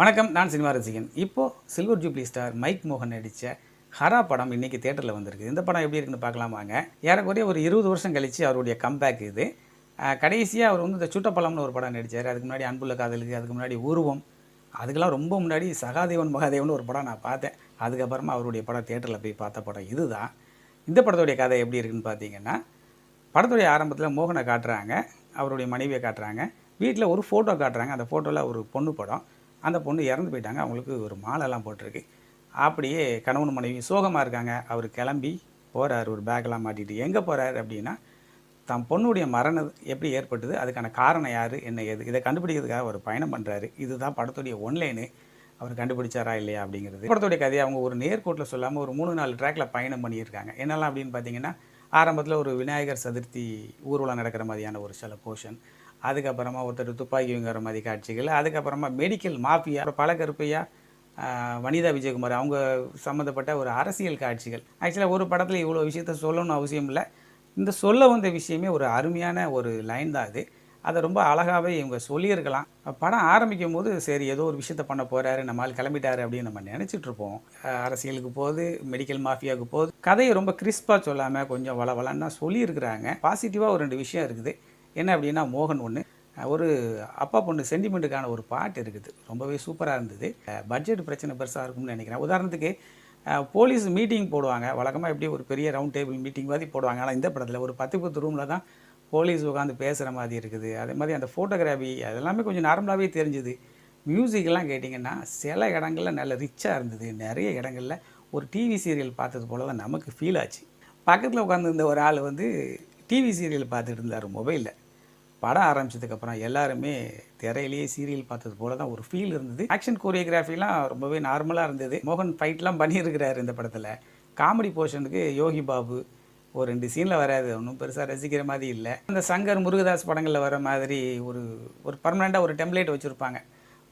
வணக்கம் நான் சினிமா ரசிகன். இப்போது சில்வர் ஜூப்ளி ஸ்டார் மைக் மோகன் நடித்த ஹரா படம் இன்றைக்கி தேட்டரில் வந்திருக்கு. இந்த படம் எப்படி இருக்குன்னு பார்க்கலாம் வாங்க. ஏறக்குறைய ஒரு இருபது வருஷம் கழித்து அவருடைய கம்பேக் இது. கடைசியாக அவர் வந்து இந்த சுட்டப்பழம்னு ஒரு படம் நடித்தார் அதுக்கு முன்னாடி அன்புள்ள காதலுக்கு அதுக்கு முன்னாடி உருவம். அதுக்கெல்லாம் ரொம்ப முன்னாடி சகாதேவன் மகாதேவன் ஒரு படம் நான் பார்த்தேன். அதுக்கப்புறமா அவருடைய படம் தேட்டரில் போய் பார்த்த படம் இதுதான். இந்த படத்துடைய கதை எப்படி இருக்குன்னு பார்த்தீங்கன்னா படத்துடைய ஆரம்பத்தில் மோகனை காட்டுறாங்க. அவருடைய மனைவியை காட்டுறாங்க. வீட்டில் ஒரு ஃபோட்டோ காட்டுறாங்க. அந்த ஃபோட்டோவில் ஒரு பொண்ணு படம். அந்த பொண்ணு இறந்து போயிட்டாங்க. அவங்களுக்கு ஒரு மாலைலாம் போட்டிருக்கு. அப்படியே கணவன் மனைவி சோகமாக இருக்காங்க. அவர் கிளம்பி போகிறார் ஒரு பேக்கெல்லாம் மாட்டிட்டு எங்கே போகிறாரு அப்படின்னா தம் பொண்ணுடைய மரணம் எப்படி ஏற்பட்டது அதுக்கான காரணம் யார் என்ன ஏது இதை கண்டுபிடிக்கிறதுக்காக அவர் பயணம் பண்ணுறாரு இதுதான் படத்துடைய ஒன்லைனு அவர் கண்டுபிடிச்சாரா இல்லையா அப்படிங்கிறது. படத்துடைய கதையை அவங்க ஒரு நேர்கோட்டில் சொல்லாமல் ஒரு மூணு நாலு ட்ராக்ல பயணம் பண்ணியிருக்காங்க. என்னெல்லாம் அப்படின்னு பார்த்தீங்கன்னா ஆரம்பத்தில் ஒரு விநாயகர் சதுர்த்தி ஊர்வலம் நடக்கிற மாதிரியான ஒரு சில போர்ஷன் அதுக்கப்புறமா ஒருத்தர் துப்பாக்கி வைங்கிற மாதிரி காட்சிகள் அதுக்கப்புறமா மெடிக்கல் மாஃபியா அப்புறம் பல கருப்பையா வனிதா விஜயகுமார் அவங்க சம்மந்தப்பட்ட ஒரு அரசியல் காட்சிகள். ஆக்சுவலாக ஒரு படத்தில் இவ்வளோ விஷயத்த சொல்லணும்னு அவசியம் இல்லை. இந்த சொல்ல வந்த விஷயமே ஒரு அருமையான ஒரு லைன் தான் அது. அதை ரொம்ப அழகாகவே இவங்க சொல்லியிருக்கலாம். படம் ஆரம்பிக்கும் போது சரி ஏதோ ஒரு விஷயத்த பண்ண போகிறாரு நம்ம ஆள் கிளம்பிட்டாரு அப்படின்னு நம்ம நினச்சிட்டு இருப்போம். அரசியலுக்கு போகுது மெடிக்கல் மாஃபியாவுக்கு போகுது. கதையை ரொம்ப கிறிஸ்பாக சொல்லாமல் கொஞ்சம் வள தான் சொல்லியிருக்கிறாங்க. பாசிட்டிவாக ஒரு ரெண்டு விஷயம் இருக்குது. என்ன அப்படின்னா மோகன் ஒன்று ஒரு அப்பா பொண்ணு சென்டிமெண்ட்டுக்கான ஒரு பாட்டு இருக்குது. ரொம்பவே சூப்பராக இருந்தது. பட்ஜெட் பிரச்சனை பெருசாக இருக்கும்னு நினைக்கிறேன். உதாரணத்துக்கு போலீஸ் மீட்டிங் போடுவாங்க. வழக்கமாக எப்படி ஒரு பெரிய ரவுண்ட் டேபிள் மீட்டிங் மாதிரி போடுவாங்க. ஆனால் இந்த படத்தில் ஒரு பத்து பத்து ரூமில் தான் போலீஸ் உட்காந்து பேசுகிற மாதிரி இருக்குது. அதே மாதிரி அந்த ஃபோட்டோகிராஃபி அதெல்லாமே கொஞ்சம் நார்மலாகவே தெரிஞ்சுது. மியூசிக்லாம் கேட்டிங்கன்னா சில இடங்களில் நல்ல ரிச்சாக இருந்தது. நிறைய இடங்கள்ல ஒரு டிவி சீரியல் பார்த்தது போல தான் நமக்கு ஃபீல் ஆச்சு. பக்கத்தில் உட்காந்துருந்த ஒரு ஆள் வந்து டிவி சீரியல் பார்த்துட்டு இருந்தார் மொபைலில் படம் ஆரம்பிச்சதுக்கப்புறம் எல்லாருமே திரையிலேயே சீரியல் பார்த்தது போல தான் ஒரு ஃபீல் இருந்தது. ஆக்ஷன் கோரியோகிராஃபிலாம் ரொம்பவே நார்மலாக இருந்தது. மோகன் ஃபைட்லாம் பண்ணியிருக்கிறாரு இந்த படத்தில். காமெடி போர்ஷனுக்கு யோகி பாபு ஒரு ரெண்டு சீனில் வராது. ஒன்றும் பெருசாக ரசிக்கிற மாதிரி இல்லை. அந்த சங்கர் முருகதாஸ் படங்களில் வர மாதிரி ஒரு ஒரு பர்மனெண்ட்டாக ஒரு டெம்ப்ளேட் வச்சுருப்பாங்க.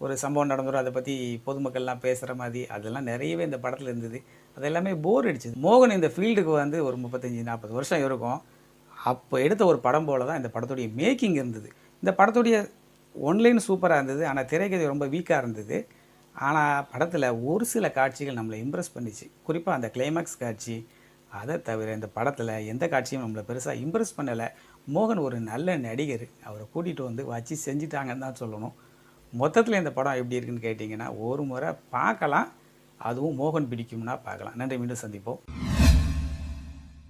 ஒரு சம்பவம் நடந்துடும் அதை பற்றி பொதுமக்கள்லாம் பேசுகிற மாதிரி அதெல்லாம் நிறையவே இந்த படத்தில் இருந்தது. அது எல்லாமே போர் அடிச்சது. மோகன் இந்த ஃபீல்டுக்கு வந்து ஒரு முப்பத்தஞ்சு நாற்பது வருஷம் இருக்கும். அப்போ எடுத்த ஒரு படம் போல தான் இந்த படத்துடைய மேக்கிங் இருந்தது. இந்த படத்துடைய ஒன்லைன் சூப்பராக இருந்தது ஆனால் திரைக்கதை ரொம்ப வீக்காக இருந்தது. ஆனால் படத்தில் ஒரு சில காட்சிகள் நம்மளை இம்ப்ரெஸ் பண்ணிச்சு. குறிப்பாக அந்த கிளைமேக்ஸ் காட்சி அதை தவிர இந்த படத்தில் எந்த காட்சியும் நம்மளை பெருசாக இம்ப்ரெஸ் பண்ணலை. மோகன் ஒரு நல்ல நடிகர். அவரை கூட்டிகிட்டு வந்து வச்சு செஞ்சிட்டாங்கன்னு தான் சொல்லணும். மொத்தத்தில் இந்த படம் எப்படி இருக்குன்னு கேட்டிங்கன்னா ஒரு முறை பார்க்கலாம். அதுவும் மோகன் பிடிக்கும்னா பார்க்கலாம். நன்றி மீண்டும் சந்திப்போம்.